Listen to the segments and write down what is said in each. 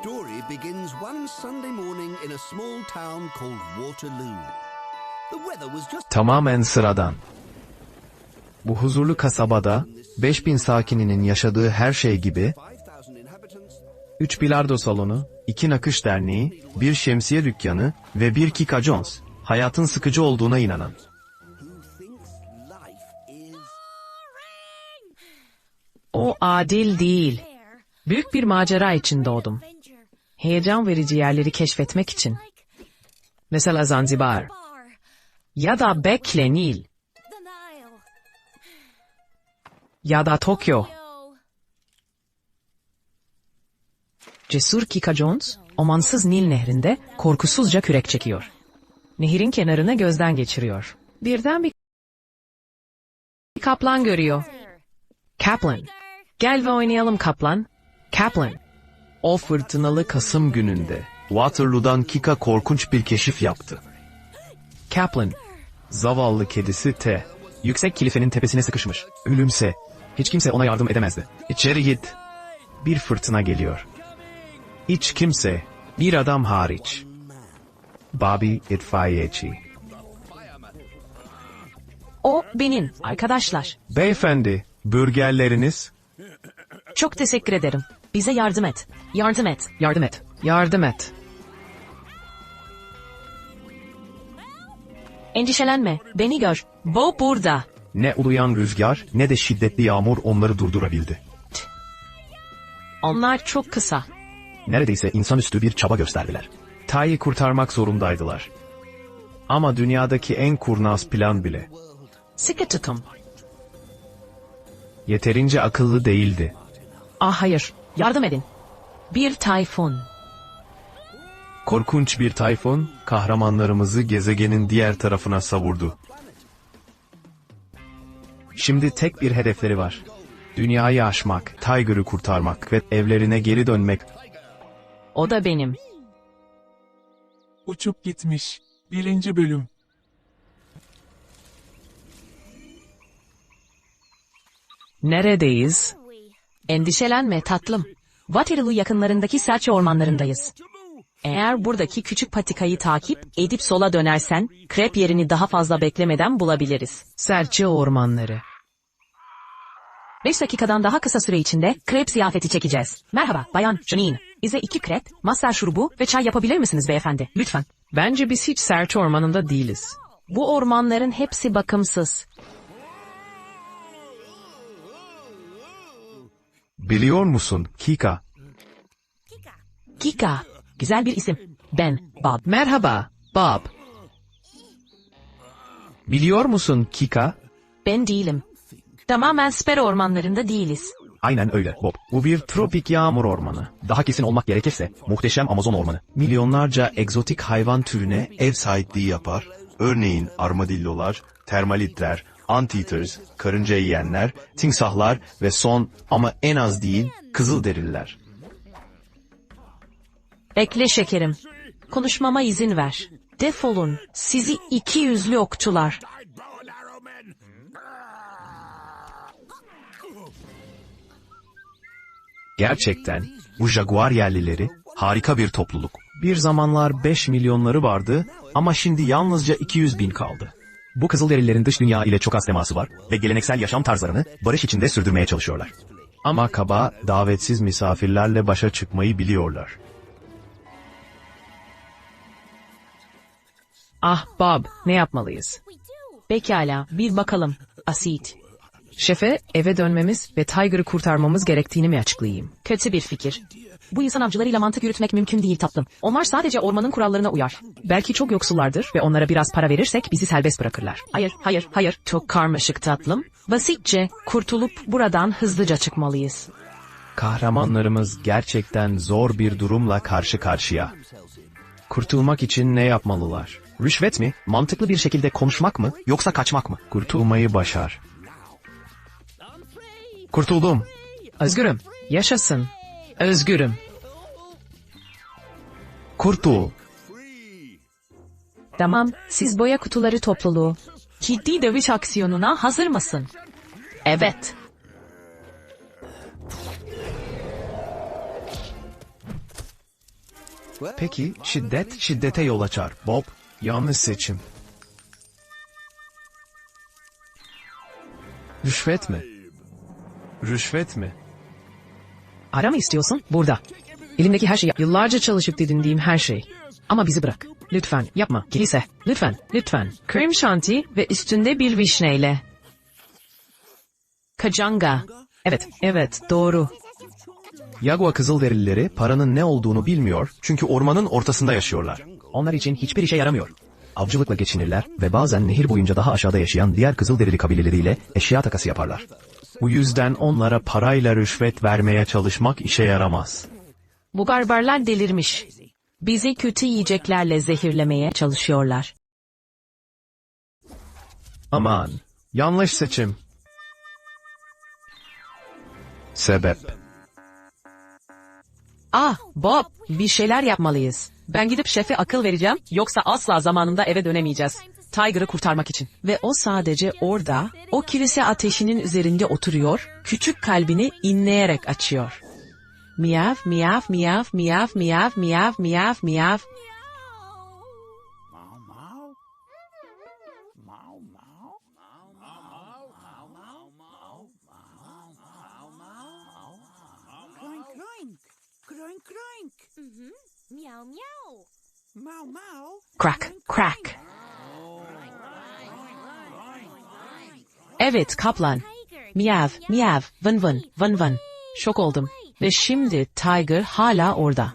story begins one Sunday morning in a small town called Waterloo. The weather was just Tamamen sıradan. Bu huzurlu kasabada 5000 sakininin yaşadığı her şey gibi 5,000 inhabitants. 3 bilardo salonu, 2 nakış derneği, bir şemsiye dükkanı ve bir Kika Jones. Hayatın sıkıcı olduğuna inanan. O adil değil. Büyük bir macera için doğdum. Heyecan verici yerleri keşfetmek için. Mesela Zanzibar. Ya da bekle Nil. Ya da Tokyo. Cesur Kika Jones, omansız Nil nehrinde korkusuzca kürek çekiyor. Nehirin kenarına gözden geçiriyor. Birden bir kaplan görüyor. Kaplan. Gel ve oynayalım kaplan. Kaplan. O fırtınalı Kasım gününde Waterloo'dan Kika korkunç bir keşif yaptı. Kaplan. Zavallı kedisi T. Yüksek kilifenin tepesine sıkışmış. Ölümse. Hiç kimse ona yardım edemezdi. İçeri git. Bir fırtına geliyor. Hiç kimse, bir adam hariç. Bobby itfaiyeci. O benim arkadaşlar. Beyefendi, burgerleriniz? Çok teşekkür ederim. Bize yardım et. Yardım et. Yardım et. Yardım et. Endişelenme. Beni gör. Bo burada. Ne uluyan rüzgar ne de şiddetli yağmur onları durdurabildi. Onlar çok kısa. Neredeyse insanüstü bir çaba gösterdiler. Tay'ı kurtarmak zorundaydılar. Ama dünyadaki en kurnaz plan bile Sıkı tutun. yeterince akıllı değildi. Ah hayır. Yardım edin. Bir tayfun. Korkunç bir tayfun kahramanlarımızı gezegenin diğer tarafına savurdu. Şimdi tek bir hedefleri var. Dünyayı aşmak, Tiger'ı kurtarmak ve evlerine geri dönmek. O da benim. Uçup gitmiş. Birinci bölüm. Neredeyiz? Endişelenme tatlım. Waterloo yakınlarındaki serçe ormanlarındayız. Eğer buradaki küçük patikayı takip edip sola dönersen, krep yerini daha fazla beklemeden bulabiliriz. Serçe ormanları. 5 dakikadan daha kısa süre içinde krep ziyafeti çekeceğiz. Merhaba, Bayan Janine. Bize iki krep, masar şurubu ve çay yapabilir misiniz beyefendi? Lütfen. Bence biz hiç serçe ormanında değiliz. Bu ormanların hepsi bakımsız. Biliyor musun Kika? Kika. Güzel bir isim. Ben Bob. Merhaba, Bob. Biliyor musun Kika? Ben değilim. Tamamen sper ormanlarında değiliz. Aynen öyle Bob. Bu bir tropik yağmur ormanı. Daha kesin olmak gerekirse muhteşem Amazon ormanı. Milyonlarca egzotik hayvan türüne ev sahipliği yapar. Örneğin armadillolar, termalitler, anteaters, karınca yiyenler, timsahlar ve son ama en az değil kızılderililer. Bekle şekerim. Konuşmama izin ver. Defolun. Sizi iki yüzlü okçular. Gerçekten bu jaguar yerlileri harika bir topluluk. Bir zamanlar 5 milyonları vardı ama şimdi yalnızca 200 bin kaldı. Bu Kızılderililerin dış dünya ile çok az teması var ve geleneksel yaşam tarzlarını barış içinde sürdürmeye çalışıyorlar. Ama kaba, davetsiz misafirlerle başa çıkmayı biliyorlar. Ah Bob, ne yapmalıyız? Pekala, bir bakalım. Asit. Şefe, eve dönmemiz ve Tiger'ı kurtarmamız gerektiğini mi açıklayayım? Kötü bir fikir. Bu insan avcılarıyla mantık yürütmek mümkün değil tatlım. Onlar sadece ormanın kurallarına uyar. Belki çok yoksullardır ve onlara biraz para verirsek bizi serbest bırakırlar. Hayır, hayır, hayır. Çok karmaşık tatlım. Basitçe kurtulup buradan hızlıca çıkmalıyız. Kahramanlarımız gerçekten zor bir durumla karşı karşıya. Kurtulmak için ne yapmalılar? Rüşvet mi? Mantıklı bir şekilde konuşmak mı? Yoksa kaçmak mı? Kurtulmayı başar. Kurtuldum. Özgürüm. Yaşasın. Özgürüm. Kurtul. Tamam, siz boya kutuları topluluğu. Ciddi dövüş aksiyonuna hazır mısın? Evet. Peki şiddet şiddete yol açar. Bob, yanlış seçim. Rüşvet mi? Rüşvet mi? Ara mı istiyorsun? Burada. Elimdeki her şey, yıllarca çalışıp didindiğim her şey. Ama bizi bırak. Lütfen yapma. Kilise. Lütfen, lütfen. Krem şanti ve üstünde bir vişneyle. Kacanga. Evet, evet, doğru. Yagua Kızılderilileri paranın ne olduğunu bilmiyor çünkü ormanın ortasında yaşıyorlar. Onlar için hiçbir işe yaramıyor. Avcılıkla geçinirler ve bazen nehir boyunca daha aşağıda yaşayan diğer Kızılderili kabileleriyle eşya takası yaparlar. Bu yüzden onlara parayla rüşvet vermeye çalışmak işe yaramaz. Bu barbarlar delirmiş. Bizi kötü yiyeceklerle zehirlemeye çalışıyorlar. Aman, yanlış seçim. Sebep. Ah Bob bir şeyler yapmalıyız. Ben gidip şefe akıl vereceğim yoksa asla zamanında eve dönemeyeceğiz. Tiger'ı kurtarmak için. Ve o sadece orada o kilise ateşinin üzerinde oturuyor küçük kalbini inleyerek açıyor. Miyav miyav miyav miyav miyav miyav miyav miyav. Kroink, kroink. Evet kaplan. Miyav miyav vın vın vın vın. Şok oldum. Ve şimdi Tiger hala orada.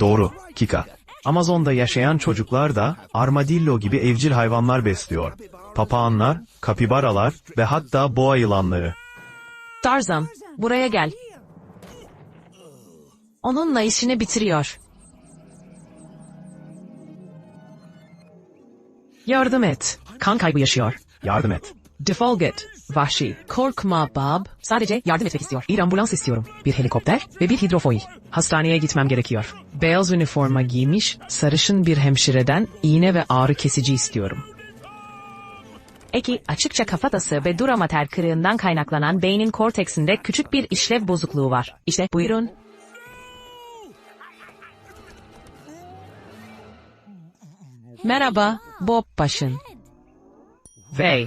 Doğru, Kika. Amazon'da yaşayan çocuklar da armadillo gibi evcil hayvanlar besliyor. Papağanlar, kapibaralar ve hatta boğa yılanları. Tarzan, buraya gel. Onunla işini bitiriyor. Yardım et. Kan kaybı yaşıyor. Yardım et. Defol git. Vahşi. Korkma Bob. Sadece yardım etmek istiyor. Bir ambulans istiyorum. Bir helikopter ve bir hidrofoil. Hastaneye gitmem gerekiyor. Beyaz üniforma giymiş, sarışın bir hemşireden iğne ve ağrı kesici istiyorum. Eki açıkça kafatası ve dura mater kırığından kaynaklanan beynin korteksinde küçük bir işlev bozukluğu var. İşte buyurun. Merhaba, Bob Başın. Ve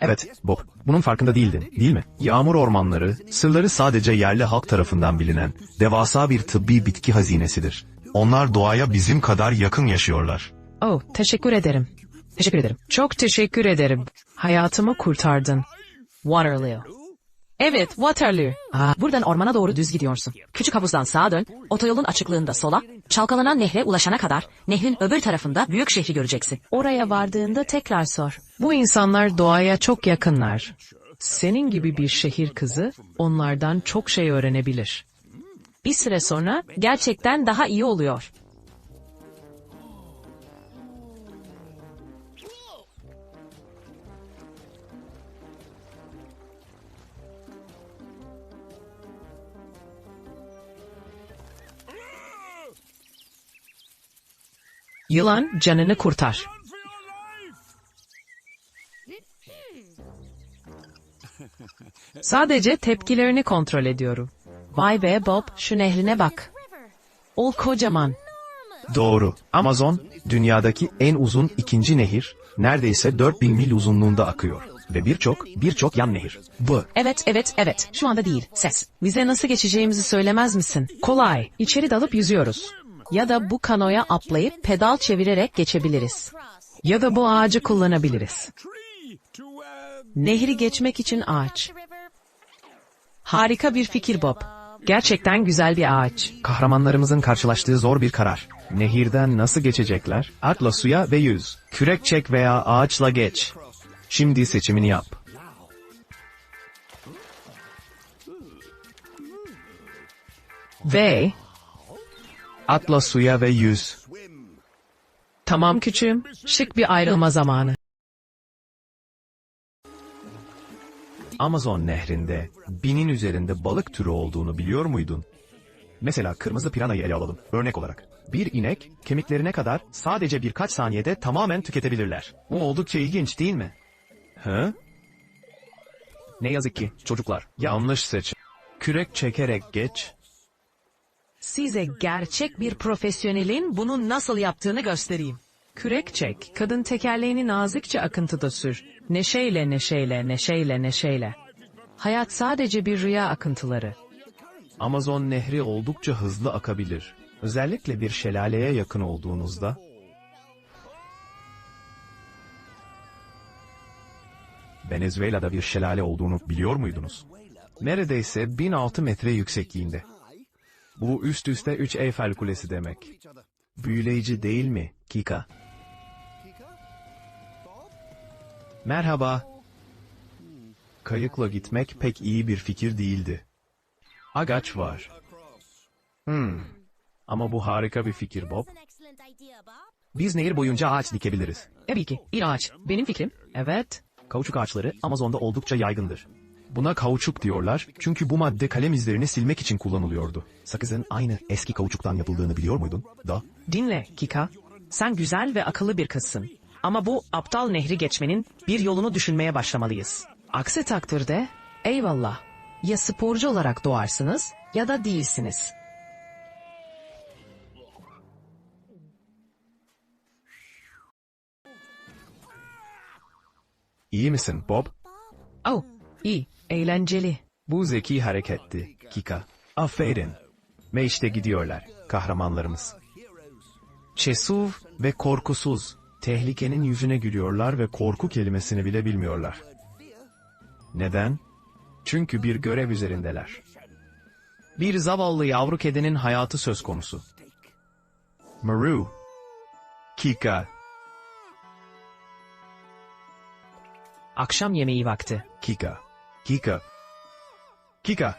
Evet, Bob. Bunun farkında değildin, değil mi? Yağmur ormanları, sırları sadece yerli halk tarafından bilinen, devasa bir tıbbi bitki hazinesidir. Onlar doğaya bizim kadar yakın yaşıyorlar. Oh, teşekkür ederim. Teşekkür ederim. Çok teşekkür ederim. Hayatımı kurtardın. Waterloo. Evet, Waterloo. Aa, Buradan ormana doğru düz gidiyorsun. Küçük havuzdan sağa dön, otoyolun açıklığında sola, çalkalanan nehre ulaşana kadar nehrin öbür tarafında büyük şehri göreceksin. Oraya vardığında tekrar sor. bu insanlar doğaya çok yakınlar. Senin gibi bir şehir kızı onlardan çok şey öğrenebilir. Bir süre sonra gerçekten daha iyi oluyor. Yılan canını kurtar. Sadece tepkilerini kontrol ediyorum. Vay be Bob, şu nehrine bak. O kocaman. Doğru. Amazon, dünyadaki en uzun ikinci nehir, neredeyse 4000 mil uzunluğunda akıyor. Ve birçok, birçok yan nehir. Bu. Evet, evet, evet. Şu anda değil. Ses. Bize nasıl geçeceğimizi söylemez misin? Kolay. İçeri dalıp yüzüyoruz. Ya da bu kanoya atlayıp pedal çevirerek geçebiliriz. Ya da bu ağacı kullanabiliriz. Nehri geçmek için ağaç. Harika bir fikir Bob. Gerçekten güzel bir ağaç. Kahramanlarımızın karşılaştığı zor bir karar. Nehirden nasıl geçecekler? Atla suya ve yüz. Kürek çek veya ağaçla geç. Şimdi seçimini yap. Ve Atla suya ve yüz. tamam küçüğüm, şık bir ayrılma zamanı. Amazon nehrinde binin üzerinde balık türü olduğunu biliyor muydun? Mesela kırmızı piranayı ele alalım örnek olarak. Bir inek kemiklerine kadar sadece birkaç saniyede tamamen tüketebilirler. Bu oldukça ilginç değil mi? Hı? Ne yazık ki çocuklar yanlış seçim. Kürek çekerek geç. Size gerçek bir profesyonelin bunu nasıl yaptığını göstereyim. Kürek çek, kadın tekerleğini nazikçe akıntıda sür. Neşeyle, neşeyle, neşeyle, neşeyle. Hayat sadece bir rüya akıntıları. Amazon nehri oldukça hızlı akabilir. Özellikle bir şelaleye yakın olduğunuzda. Venezuela'da bir şelale olduğunu biliyor muydunuz? Neredeyse 1006 metre yüksekliğinde. Bu üst üste 3 Eyfel Kulesi demek. Büyüleyici değil mi, Kika? Merhaba. Kayıkla gitmek pek iyi bir fikir değildi. Agaç var. Hmm. Ama bu harika bir fikir Bob. Biz nehir boyunca ağaç dikebiliriz. Tabii ki, bir ağaç. Benim fikrim. Evet. Kauçuk ağaçları Amazon'da oldukça yaygındır. Buna kauçuk diyorlar çünkü bu madde kalem izlerini silmek için kullanılıyordu. Sakızın aynı eski kauçuktan yapıldığını biliyor muydun? Da. Dinle Kika. Sen güzel ve akıllı bir kızsın. Ama bu aptal nehri geçmenin bir yolunu düşünmeye başlamalıyız. Aksi takdirde, eyvallah. Ya sporcu olarak doğarsınız ya da değilsiniz. İyi misin Bob? Oh, iyi, eğlenceli. Bu zeki hareketti, Kika. Aferin. Ve işte gidiyorlar, kahramanlarımız. Cesur ve korkusuz. Tehlikenin yüzüne gülüyorlar ve korku kelimesini bile bilmiyorlar. Neden? Çünkü bir görev üzerindeler. Bir zavallı yavru kedinin hayatı söz konusu. Maru. Kika. Akşam yemeği vakti. Kika. Kika. Kika.